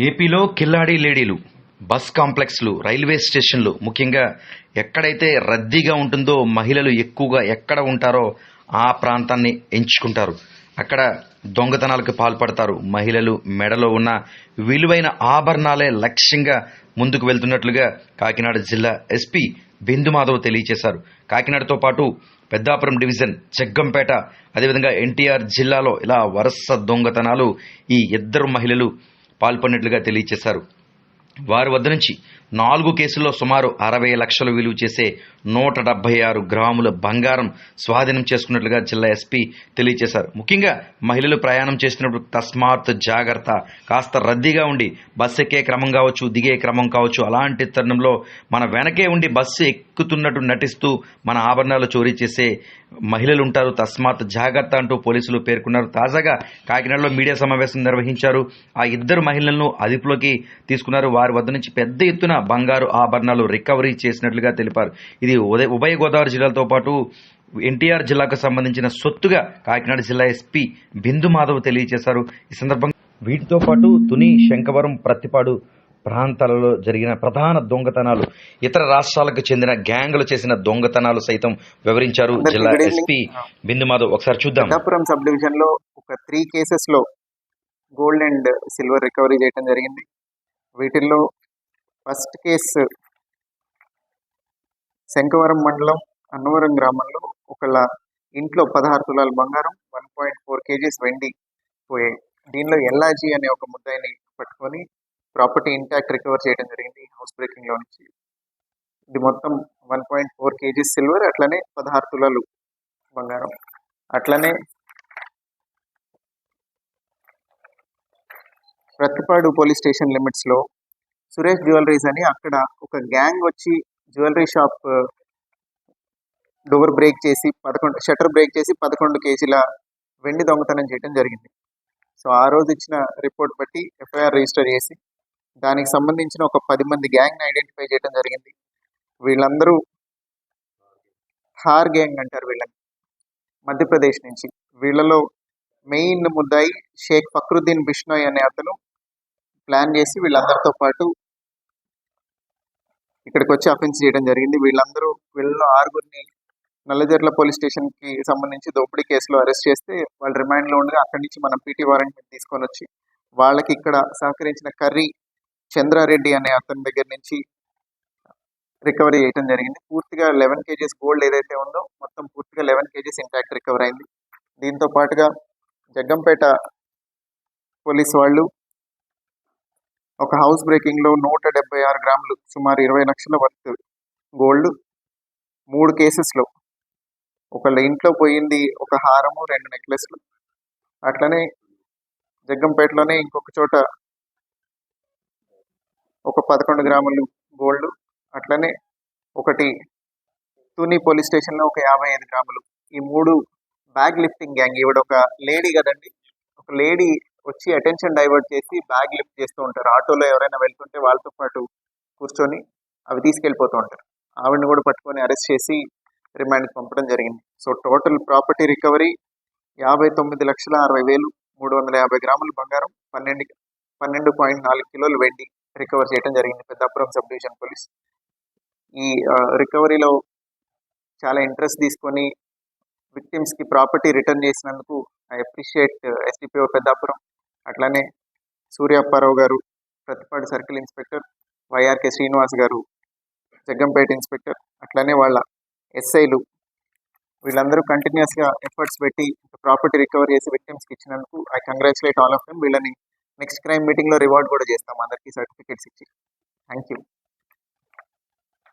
ఏపీలో కిల్లాడి లేడీలు bus కాంప్లెక్స్లు railway స్టేషన్లు ముఖ్యంగా ఎక్కడైతే రద్దీగా ఉంటుందో మహిళలు ఎక్కువగా ఎక్కడ ఉంటారో ఆ ప్రాంతాన్ని ఎంచుకుంటారు. అక్కడ దొంగతనాలకు పాల్పడతారు. మహిళలు మెడలో ఉన్న విలువైన ఆభరణాలే లక్ష్యంగా ముందుకు వెళ్తున్నట్లుగా కాకినాడ జిల్లా ఎస్పీ బిందుమాధవ్ తెలియజేశారు కాకినాడతో పాటు పెద్దాపురం డివిజన్ జగ్గంపేట అదేవిధంగా ఎన్టీఆర్ జిల్లాలో ఇలా వరుస దొంగతనాలు ఈ ఇద్దరు మహిళలు పాల్పడినట్లుగా తెలియజేశారు వారి వద్ద నుంచి నాలుగు కేసుల్లో సుమారు అరవై లక్షలు విలువ చేసే నూట డెబ్బై ఆరు గ్రాముల బంగారం స్వాధీనం చేసుకున్నట్లుగా జిల్లా ఎస్పీ తెలియజేశారు ముఖ్యంగా మహిళలు ప్రయాణం చేస్తున్నప్పుడు తస్మాత్ జాగ్రత్త కాస్త రద్దీగా ఉండి బస్సు ఎక్కే క్రమం కావచ్చు దిగే క్రమం కావచ్చు అలాంటి తరుణంలో మన వెనకే ఉండి బస్సు ఎక్కుతున్నట్టు నటిస్తూ మన ఆభరణాలు చోరీ చేసే మహిళలు ఉంటారు తస్మాత్ జాగ్రత్త అంటూ పోలీసులు పేర్కొన్నారు. తాజాగా కాకినాడలో మీడియా సమావేశం నిర్వహించారు. ఆ ఇద్దరు మహిళలను అదుపులోకి తీసుకున్నారు. వారి వద్ద నుంచి పెద్ద ఎత్తున బంగారు ఆభరణాలు రికవరీ చేసినట్లుగా తెలిపారు. ఇది ఉదయ ఉభయ గోదావరి జిల్లాలతో పాటు ఎన్టీఆర్ జిల్లాకు సంబంధించిన సొత్తుగా కాకినాడ జిల్లా ఎస్పీ బిందు మాధవ్ తెలియజేశారు. ఈ సందర్భంగా వీటితో పాటు తుని శంకవరం ప్రత్తిపాడు ప్రాంతాలలో జరిగిన ప్రధాన దొంగతనాలు ఇతర రాష్ట్రాలకు చెందిన గ్యాంగులు చేసిన దొంగతనాలు సైతం వివరించారు జిల్లా. ఎస్పీ బిందు మాధవ్ ఒకసారి చూద్దాం. పెద్దాపురం సబ్ డివిజన్లో ఒక త్రీ కేసెస్లో గోల్డ్ అండ్ సిల్వర్ రికవరీ చేయడం జరిగింది. వీటిల్లో ఫస్ట్ కేసు శంకవరం మండలం అన్నవరం గ్రామంలో ఒకళ్ళ ఇంట్లో పదహారు తులాల బంగారం వన్ పాయింట్ ఫోర్ కేజీస్ వెండి పోయాయి. దీనిలో ఎల్ఆజీ అనే ఒక ముద్దాయిని పట్టుకొని ప్రాపర్టీ ఇంటాక్ట్ రికవర్ చేయడం జరిగింది హౌస్ బ్రేకింగ్లో నుంచి. ఇది మొత్తం one point four KGs silver అట్లనే పదహారు తులాలు బంగారం. అట్లనే ప్రతిపాడు పోలీస్ స్టేషన్ లిమిట్స్లో సురేష్ జ్యువెలరీస్ అని అక్కడ ఒక గ్యాంగ్ వచ్చి జ్యువెలరీ షాప్ డోర్ బ్రేక్ చేసి పదకొండు షట్టర్ బ్రేక్ చేసి పదకొండు కేజీల వెండి దొంగతనం చేయడం జరిగింది. సో ఆ రోజు ఇచ్చిన రిపోర్ట్ బట్టి ఎఫ్ఐఆర్ రిజిస్టర్ చేసి దానికి సంబంధించిన ఒక పది మంది గ్యాంగ్ని ఐడెంటిఫై చేయడం జరిగింది. వీళ్ళందరూ హార్ గ్యాంగ్ అంటారు వీళ్ళని మధ్యప్రదేశ్ నుంచి. వీళ్ళలో మెయిన్ ముద్దాయి షేక్ ఫక్రుద్దీన్ బిష్నోయ్ అనే అతను ప్లాన్ చేసి వీళ్ళందరితో పాటు ఇక్కడికి వచ్చి అఫెన్స్ చేయడం జరిగింది. వీళ్ళందరూ వీళ్ళలో ఆరుగురిని నల్లజర్ల పోలీస్ స్టేషన్కి సంబంధించి దోపిడీ కేసులో అరెస్ట్ చేస్తే వాళ్ళు రిమాండ్లో ఉండగా అక్కడి నుంచి మనం పీటీ వారెంట్ తీసుకొని వచ్చి వాళ్ళకి ఇక్కడ సహకరించిన కర్రీ చంద్రారెడ్డి అనే అతని దగ్గర నుంచి రికవరీ చేయడం జరిగింది. పూర్తిగా లెవెన్ కేజీస్ గోల్డ్ ఏదైతే ఉందో మొత్తం పూర్తిగా లెవెన్ కేజీస్ ఇంటాక్ట్ రికవర్ అయింది. దీంతో పాటుగా జగ్గంపేట పోలీస్ వాళ్ళు ఒక హౌస్ బ్రేకింగ్లో నూట డెబ్బై ఆరు గ్రాములు సుమారు ఇరవై లక్షల వర్త్ గోల్డ్ మూడు కేసెస్లో ఒకళ్ళ ఇంట్లో పోయింది ఒక హారము రెండు నెక్లెస్లు అట్లనే జగ్గంపేటలోనే ఇంకొక చోట ఒక పదకొండు గ్రాములు గోల్డ్ అట్లనే ఒకటి తుని పోలీస్ స్టేషన్లో ఒక యాభై ఐదు గ్రాములు. ఈ మూడు బ్యాగ్ లిఫ్టింగ్ గ్యాంగ్. ఈవిడ ఒక లేడీ కదండి. ఒక లేడీ వచ్చి అటెన్షన్ డైవర్ట్ చేసి బ్యాగ్ లిఫ్ట్ చేస్తూ ఉంటారు. ఆటోలో ఎవరైనా వెళ్తుంటే వాళ్ళతో పాటు కూర్చొని అవి తీసుకెళ్ళిపోతూ ఉంటారు. ఆవిడని కూడా పట్టుకొని అరెస్ట్ చేసి రిమాండ్కి పంపడం జరిగింది. సో టోటల్ ప్రాపర్టీ రికవరీ యాభై తొమ్మిది లక్షల అరవై వేలు మూడు వందల యాభై గ్రాముల బంగారం పన్నెండు పన్నెండు పాయింట్ నాలుగు కిలోలు వెండి. రికవర్ చేయడం జరిగింది. పెద్దాపురం సబ్ డివిజన్ పోలీస్ ఈ రికవరీలో చాలా ఇంట్రెస్ట్ తీసుకొని విక్టిమ్స్కి ప్రాపర్టీ రిటర్న్ చేసినందుకు ఐ అప్రిషియేట్ ఎస్డిపిఓ పెద్దాపురం. అట్లానే Suryapparao garu Prathipadu circle inspector YRK Srinivas garu Jaggampeta inspector అట్లానే వాళ్ళ ఎస్ఐలు వీళ్ళందరూ కంటిన్యూస్గా ఎఫర్ట్స్ పెట్టి ప్రాపర్టీ రికవర్ చేసి విక్టిమ్స్కి ఇచ్చినందుకు I congratulate all of them వీళ్ళని నెక్స్ట్ క్రైమ్ మీటింగ్లో రివార్డ్ కూడా చేస్తాం. అందరికీ సర్టిఫికేట్స్ ఇచ్చి. Thank you